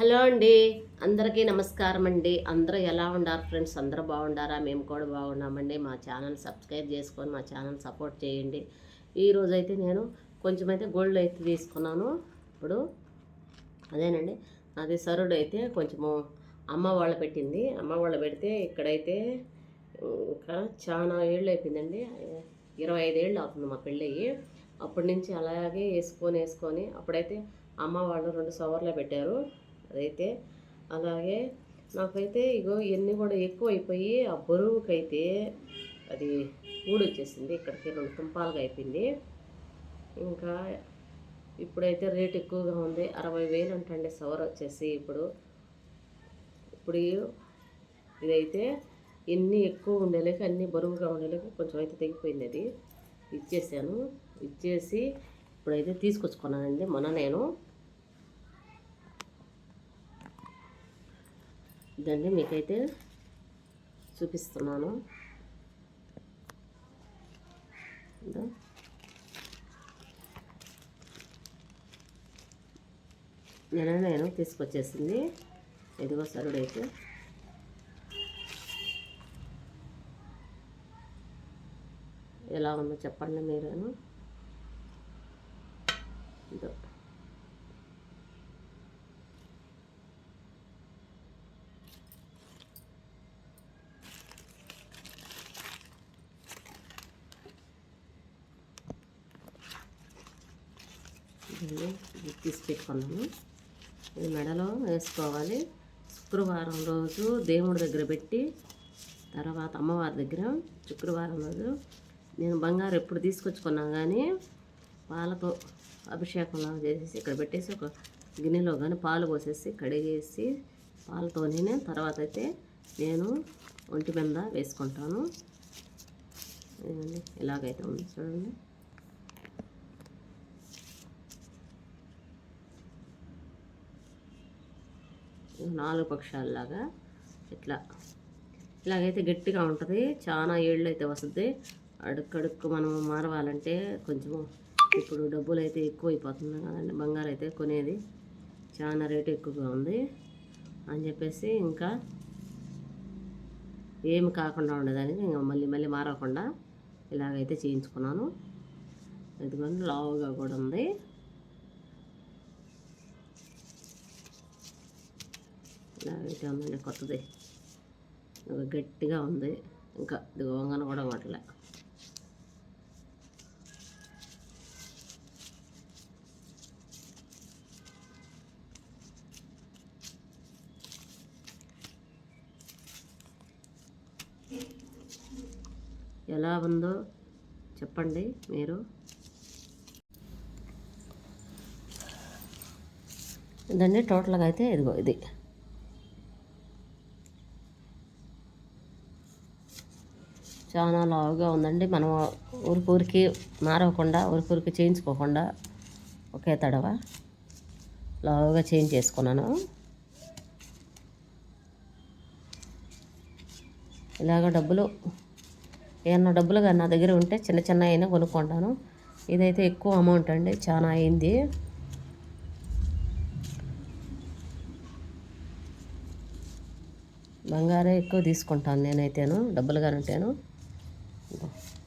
Hello అండి. అందరికీ నమస్కారం అండి. అందరూ ఎలా ఉండారు ఫ్రెండ్స్? అందరూ బాగుండారా? మేము కూడా బాగున్నామండి. మా ఛానల్ సబ్స్క్రైబ్ చేసుకొని మా ఛానల్ సపోర్ట్ చేయండి. ఈరోజు అయితే నేను కొంచెం అయితే గోల్డ్ అయితే తీసుకున్నాను. ఇప్పుడు అదేనండి. నాది సరుడు అయితే కొంచెము అమ్మ వాళ్ళ పెట్టింది. అమ్మ వాళ్ళు పెడితే ఇక్కడైతే ఇంకా చాలా ఏళ్ళు అయిపోయిందండి. ఇరవై ఐదు ఏళ్ళు అవుతుంది మా పెళ్ళయ్యి. అప్పటి నుంచి అలాగే వేసుకొని వేసుకొని అప్పుడైతే అమ్మ వాళ్ళు రెండు సవర్లో పెట్టారు. అదైతే అలాగే నాకైతే ఇగో ఇవన్నీ కూడా ఎక్కువైపోయి ఆ బరువుకైతే అది ఊడొచ్చేసింది. ఇక్కడికి రెండు తుంపాలుగా అయిపోయింది. ఇంకా ఇప్పుడైతే రేట్ ఎక్కువగా ఉంది. అరవై వేలు అంటండి సవర్ వచ్చేసి ఇప్పుడు. ఇప్పుడు ఇదైతే ఎన్ని ఎక్కువ ఉండేలేక అన్ని బరువుగా ఉండేలేక కొంచెం అయితే తెగిపోయింది అది. ఇచ్చేసాను. ఇచ్చేసి ఇప్పుడైతే తీసుకొచ్చుకున్నానండి మొన్న నేను. ఇదండి మీకైతే చూపిస్తున్నాను. నేను నిన్న నేను తీసుకొచ్చేసింది. ఇదిగో సరుడైతే ఎలా ఉందో చెప్పండి మీరేను? ఇదో. ఇదండి తీసి పెట్టుకున్నాను ఇది మెడలో వేసుకోవాలి. శుక్రవారం రోజు దేవుడి దగ్గర పెట్టి తర్వాత అమ్మవారి దగ్గర శుక్రవారం రోజు నేను బంగారం ఎప్పుడు తీసుకొచ్చుకున్నా కానీ పాలతో అభిషేకంలా చేసేసి ఇక్కడ పెట్టేసి ఒక గిన్నెలో కానీ పాలు పోసేసి కడిగేసి పాలతోనే తర్వాత అయితే నేను ఒంటి మీద వేసుకుంటాను. ఇలాగైతే ఉంది చూడండి. నాలుగు పక్షాలలాగా ఇట్లా. ఇలాగైతే గట్టిగా ఉంటుంది. చాలా ఏళ్ళు అయితే వస్తుంది. అడుక్కడుక్కు మనం మారవాలంటే కొంచెం ఇప్పుడు డబ్బులు అయితే ఎక్కువ కదండి. బంగారు అయితే కొనేది చాలా రేటు ఎక్కువగా ఉంది అని చెప్పేసి ఇంకా ఏమి కాకుండా ఉండేదానికి ఇంకా మళ్ళీ మళ్ళీ మారకుండా ఇలాగైతే చేయించుకున్నాను. ఎందుకంటే లావుగా కూడా ఉంది. ఇట్లా ఉందండి కొత్తది. ఇంకా గట్టిగా ఉంది. ఇంకా ఇది కూడా మాట్లా ఎలా ఉందో చెప్పండి మీరు. ఇదండి టోటల్గా అయితే ఇదిగో ఇది. చాలా లావుగా ఉందండి. మనం ఊరికూరికి మారవకుండా ఊరికూరికి చేయించుకోకుండా ఒకే తడవ లావుగా చేంజ్ చేసుకున్నాను. ఇలాగ డబ్బులు ఏమన్నా డబ్బులు కానీ నా దగ్గర ఉంటే చిన్న చిన్న అయినా కొనుక్కుంటాను. ఇదైతే ఎక్కువ అమౌంట్ అండి చాలా అయింది. బంగారే ఎక్కువ తీసుకుంటాను నేనైతేను డబ్బులు కానీ ఉంటాను. you know.